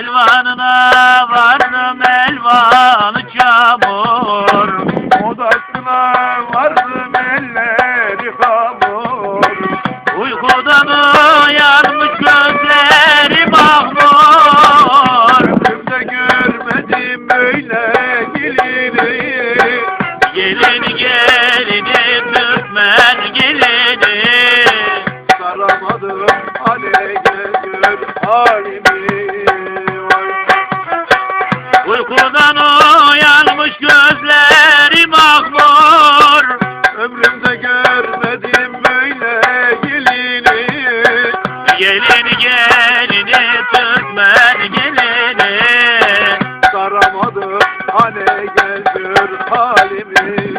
Elvanına vardım elvanı çamur. Odasına vardım elleri hamur. Uykudan uyanmış gözleri mahmur. Ömrümde görmedim böyle gelini Gelin gelini Türkmen gelini. Saramadım hale gör halimi Uykudan uyanmış gözleri mahmur. Ömrümde görmedim böyle gelini. Gelin gelini Türkmen gelini. Saramadım hale gör halimi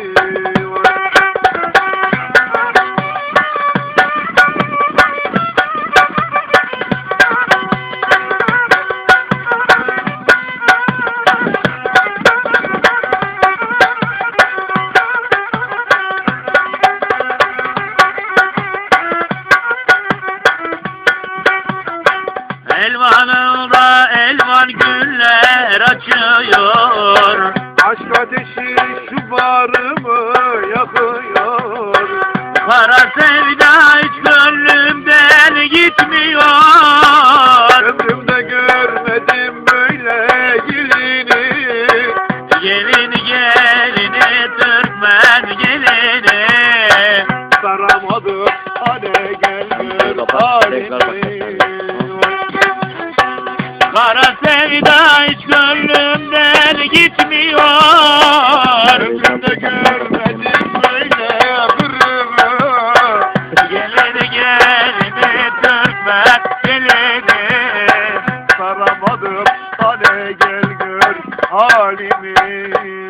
Elvanında elvan güller açıyor. Aşk ateşi şu bağrımı yakıyor. Kara sevda hiç gönlümden gitmiyor. Ömrümde görmedim böyle gelini. Gelin gelini Türkmen gelini. Saramadım hale gel gör görmedim böyle kırımı Gelini gelini gelini Saramadım hale gel gör halimi